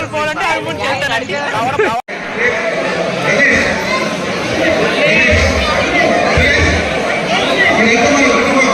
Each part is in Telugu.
కోల్పోవాలంటే ఆర్గ్యుమెంట్ చేస్తాను Thank.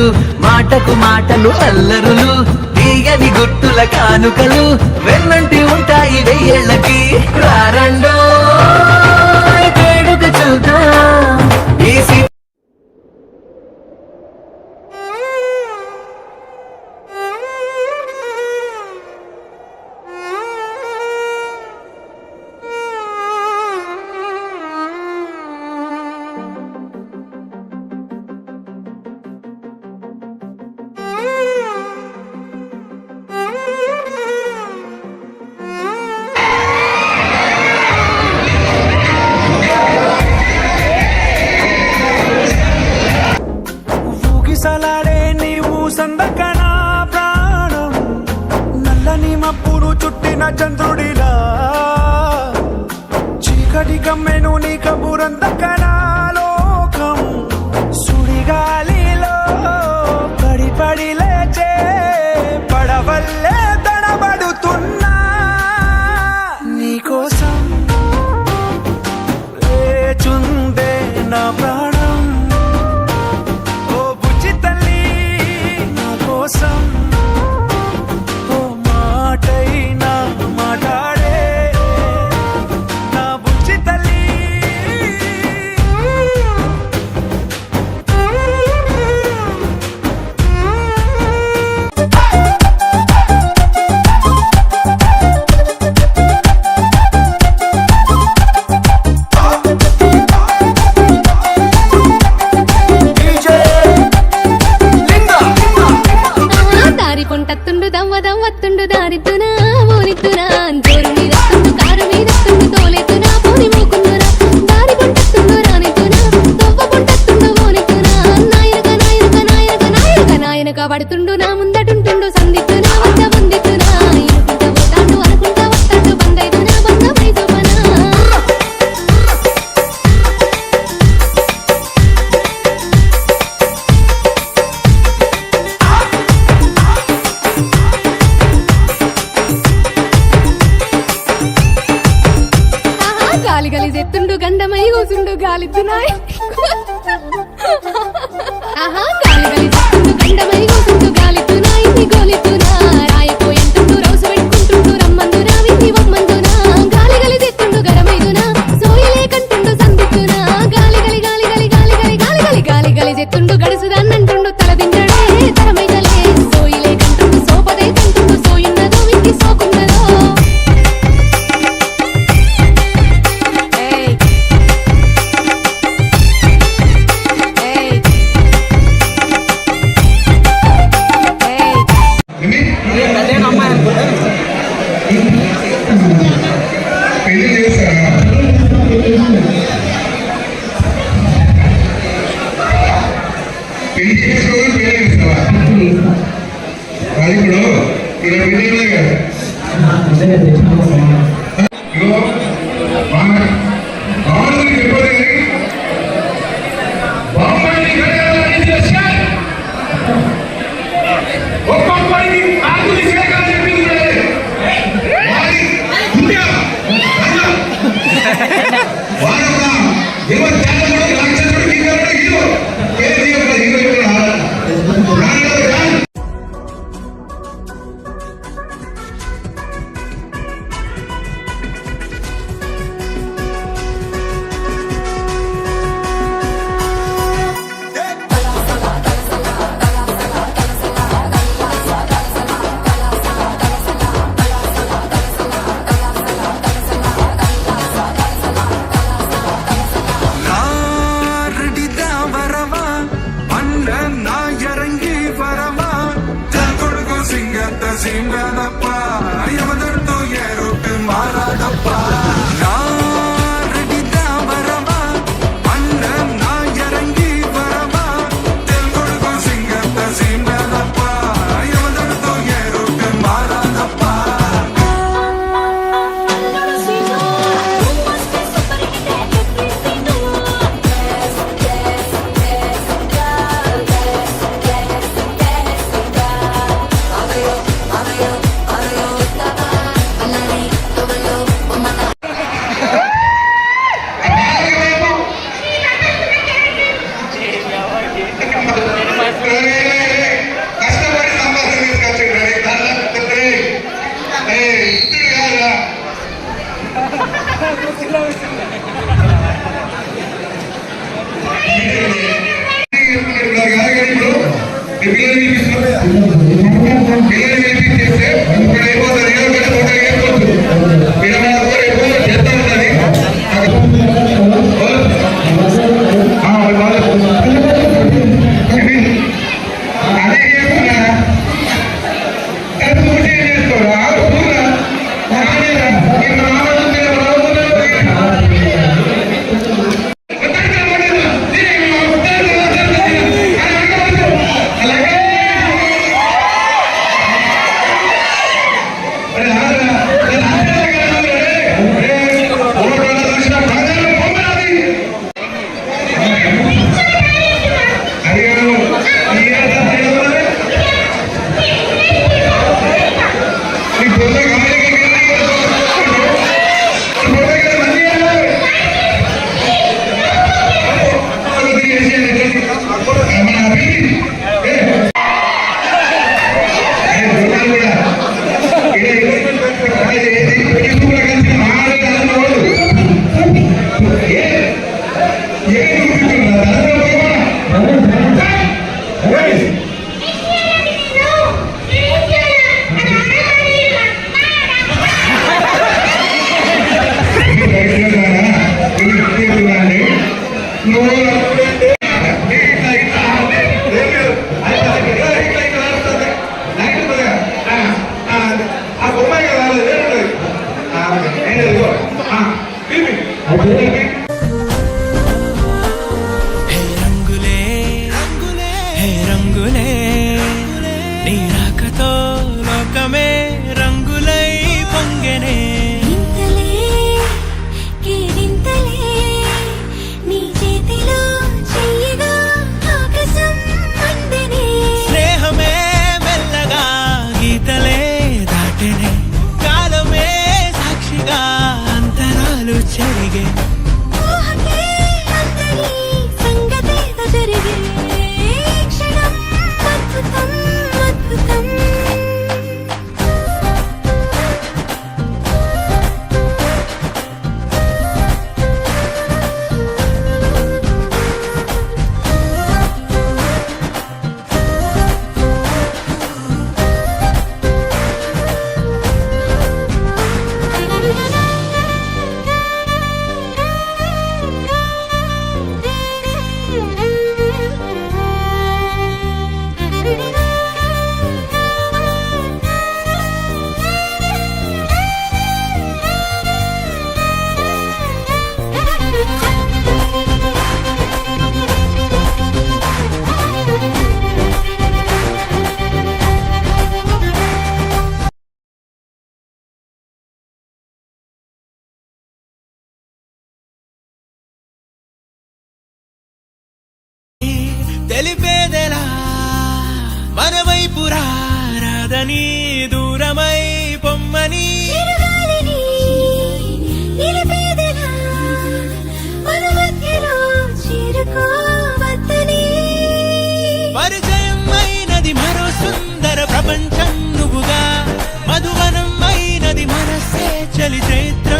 మాటలు మాటకు మాటలు అల్లరులు తీయని గుట్టుల కానుకలు వెన్నంటి ఉంటాయి వెయ్యేళ్ళకి. రారండు Yeah. పొమ్మని దూరమై పొమ్మని. పరిచయం అయినది మరో సుందర ప్రపంచం నువ్వుగా మధువనం మనస్సే చలి చైత్రం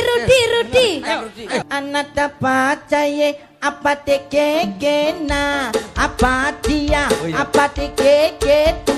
रोटी रोटी। अनत चाहिए अपाते के के ना। अपा दिया अपते के के तू।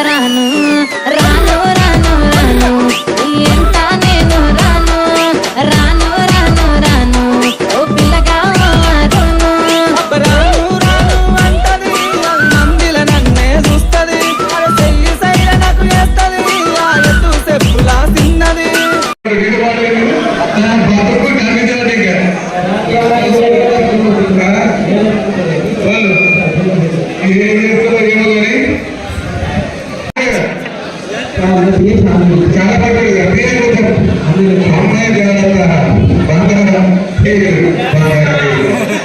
परानू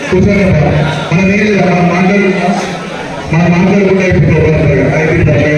కూర్చోండి మనం ఏం లేదు మనం మాట్లాడుకున్నాం మనం మాట్లాడుకుంటే అయిపోతుంది అయిపోయింది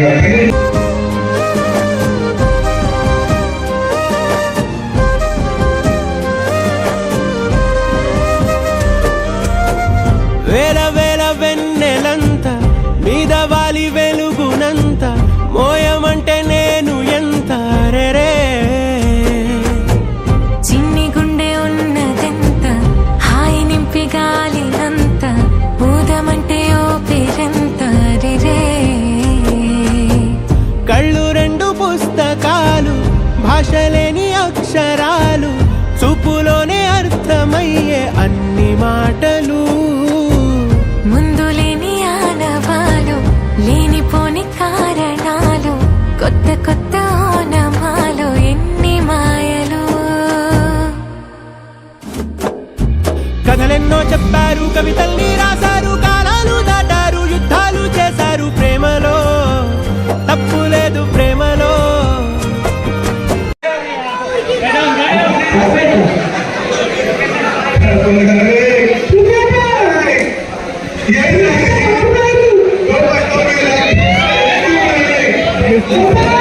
Amen.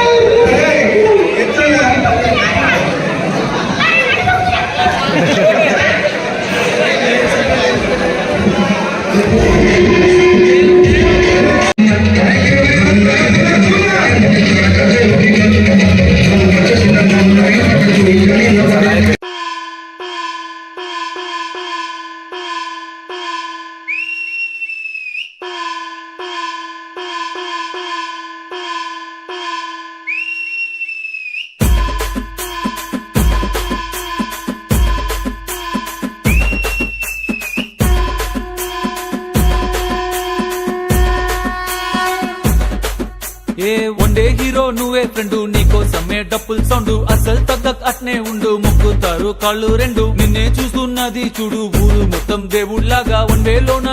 ఫ్రెండు నీకోసమే డప్పులు సౌండ్ అసలు తగ్గక్ అట్నే ఉండు మొక్కుతారు కాళ్ళు రెండు నిన్నే చూస్తున్నది చూడు ఊరు మొత్తం దేవుళ్ళాగా ఉండే వేలోన